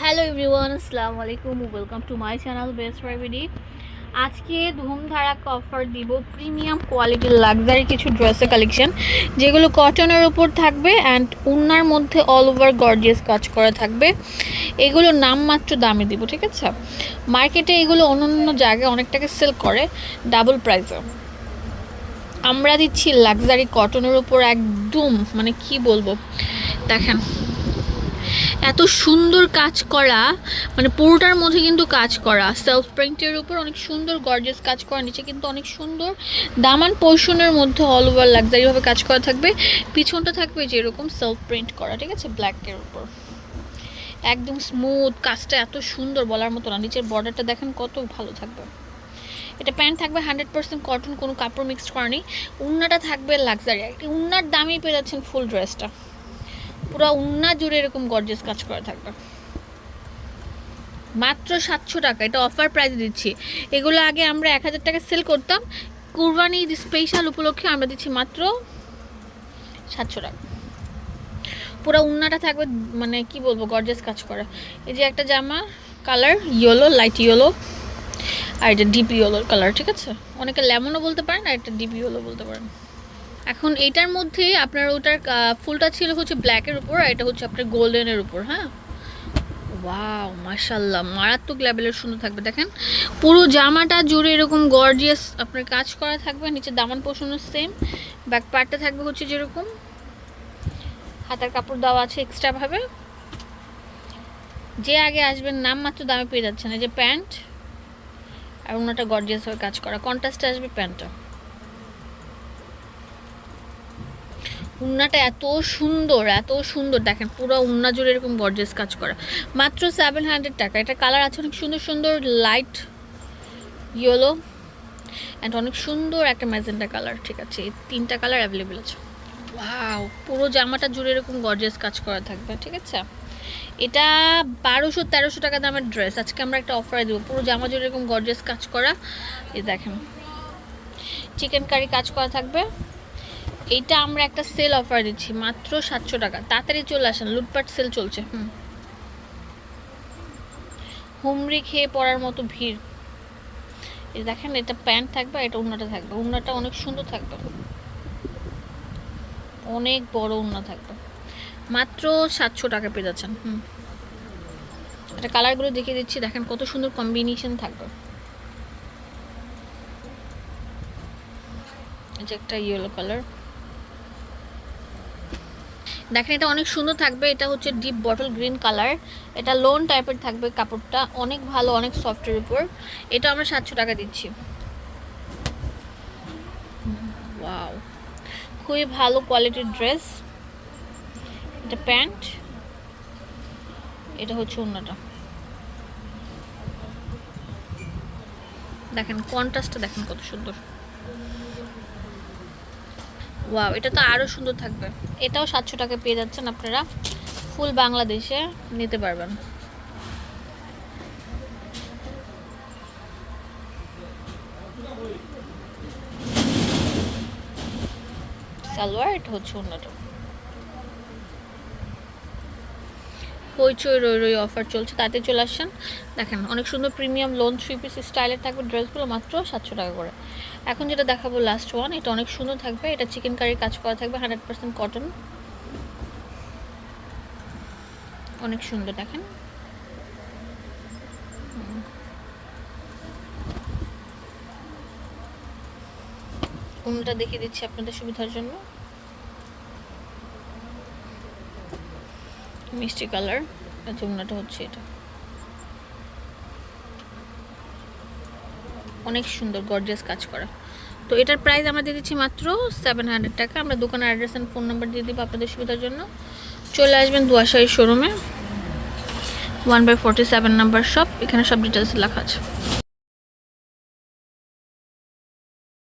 Hello everyone, আসসালামু আলাইকুম, welcome to my channel best প্রাইভেটি আজকে ধুমধারাক্কা অফার দিব প্রিমিয়াম কোয়ালিটির লাক্সারি কিছু ড্রেসের কালেকশন যেগুলো কটনের উপর থাকবে অ্যান্ড উন্নার মধ্যে অল ওভার গর্জিয়াস কাজ করা থাকবে। এগুলো নামমাত্র দামে দিব, ঠিক আছে? মার্কেটে এগুলো অন্য অন্য জায়গায় অনেক টাকা সেল করে ডাবল প্রাইসে আমরা দিচ্ছি লাক্সারি কটনের উপর একদম মানে কি বলব? দেখেন এত সুন্দর কাজ করা মানে পুরোটার মধ্যে কিন্তু কাজ করা। সেলফ প্রিন্টের উপর অনেক সুন্দর গর্জেস কাজ করা, নিচে কিন্তু অনেক সুন্দর, দামান পোর্শনের মধ্যে অল ওভার লাক্সারিভাবে কাজ করা থাকবে। পিছনটা থাকবে যেরকম সেলফ প্রিন্ট করা, ঠিক আছে? ব্ল্যাকের উপর। একদম স্মুথ কাজটা এত সুন্দর বলার মতো না। নিচের বর্ডারটা দেখেন কত ভালো থাকবে। এটা প্যান্ট থাকবে হান্ড্রেড পার্সেন্ট কটন কোনো কাপড় মিক্সড করা নেই। উন্নাটা থাকবে লাক্সারি একটি উন্নার দামেই পেয়ে যাচ্ছেন ফুল ড্রেসটা পুরো উন্না জুড়ে এরকম গর্জেস কাজ করা থাকবে। মাত্র সাতশো টাকা, এটা অফার প্রাইস দিচ্ছি। এগুলো আগে আমরা এক হাজার টাকা সেল করতাম। কুরবানি স্পেশাল উপলক্ষে আমরা দিচ্ছি মাত্র সাতশো টাকা। পুরো উন্নাটা থাকবে মানে কি বলব গর্জেস কাজ করা। এই যে একটা জামা কালার ইয়েলো লাইট ইয়েলো আর এটা ডিপ ইয়েলো কালার ঠিক আছে? অনেকে লেমনও বলতে পারেন, আর এটা ডিপ ইয়েলো বলতে পারেন। এখন এটার মধ্যে আপনার ওটার ফুলটা ছিল হচ্ছে ব্ল্যাকের উপর আর এটা হচ্ছে আপনার গোল্ডেনের উপর হ্যাঁ? ওয়াও মাশাল্লাহ মারাত্মক লেভেলের সুন্দর থাকবে। দেখেন, পুরো জামাটা জুড়ে এরকম গর্জিয়াস আপনার কাজ করা থাকবে, নিচে দামান পোষণও সেম ব্যাক পার্টটা থাকবে হচ্ছে যেরকম। হাতার কাপড় দেওয়া আছে এক্সট্রাভাবে যে আগে আসবেন, নাম মাত্র দামে পেয়ে যাচ্ছেন, এই যে প্যান্ট। আর ওনাটা গর্জিয়াস হয়ে কাজ করা কন্ট্রাস্টে আসবে প্যান্টটা। উন্নাটা এত সুন্দর এত সুন্দর। দেখেন, পুরো উন্না জুড়ে এরকম গর্জেস কাজ করা। মাত্র সেভেন হান্ড্রেড টাকা। এটা কালার আছে অনেক সুন্দর সুন্দর লাইট ইয়েলো অ্যান্ড অনেক সুন্দর একটা ম্যাজেন্টা কালার ঠিক আছে তিনটা কালার অ্যাভেলেবেল আছে। ওয়াও পুরো জামাটা জুড়ে এরকম গর্জেস কাজ করা থাকবে, ঠিক আছে? এটা বারোশো, তেরোশো টাকা দামের ড্রেস আজকে আমরা একটা অফারে দেবো। পুরো জামা জুড়ে এরকম গর্জেস কাজ করা। এই দেখেন চিকেন কারি কাজ করা থাকবে। এইটা আমরা একটা সেল অফার দিচ্ছি, মাত্র সাতশো টাকা। তাড়াতাড়ি চলে আসেন, লুটপাট সেল চলছে, হুম। হুমড়ি খেয়ে পড়ার মতো ভিড়। দেখেন, এটা প্যান্ট থাকবে, এটা উন্নাটা থাকবে। উন্নাটা অনেক সুন্দর থাকবে। অনেক বড় উন্না থাকবে। মাত্র সাতশো টাকা পেয়ে যাচ্ছেন, হুম। এটা কালারগুলো দেখিয়ে দিচ্ছি, দেখেন কত সুন্দর কম্বিনেশন থাকবে। যে একটা ইয়েলো কালার দেখেন এটা অনেক সুন্দর থাকবে, এটা হচ্ছে ডিপ বটল গ্রিন কালার এটা লোন টাইপের থাকবে কাপড়টা, অনেক ভালো, অনেক সফটের উপর। এটা আমরা সাতশো টাকা দিচ্ছি। খুবই ভালো কোয়ালিটির ড্রেস এটা প্যান্ট। এটা হচ্ছে অন্যটা দেখেন কন্ট্রাস্টটা দেখেন কত সুন্দর। ওয়াও এটা তো আরও সুন্দর থাকবে। এটাও সাতশো টাকা পেয়ে যাচ্ছেন আপনারা। ফুল বাংলাদেশে নিতে পারবেন। সালোয়ার এটা হচ্ছে অন্যটা হইচই রই রই অফার চলছে, তাতে চলে আসছেন। দেখেন, অনেক সুন্দর প্রিমিয়াম লোন থ্রি পিস স্টাইলের থাকবে ড্রেসগুলো মাত্র সাতশো টাকা করে। এখন যেটা দেখাবো লাস্ট ওয়ান এটা অনেক সুন্দর থাকবে, এটা চিকেন কারির কাজ করা থাকবে হান্ড্রেড পার্সেন্ট কটন অনেক সুন্দর, দেখেন। অন্যটা দেখিয়ে দিচ্ছি আপনাদের সুবিধার জন্য। মিষ্টি কালার যমুনাটা হচ্ছে এটা। অনেক সুন্দর গর্জিয়াস কাজ করা। তো এটার প্রাইস আমরা দিয়ে দিচ্ছি মাত্র সেভেন হান্ড্রেড টাকা। আমরা দোকানের অ্যাড্রেস অ্যান্ড ফোন নাম্বার দিয়ে দিব আপনাদের সুবিধার জন্য। চলে আসবেন দুয়াশাহী শোরুমে one by forty seven number shop এখানে সব ডিটেলস লেখা আছে।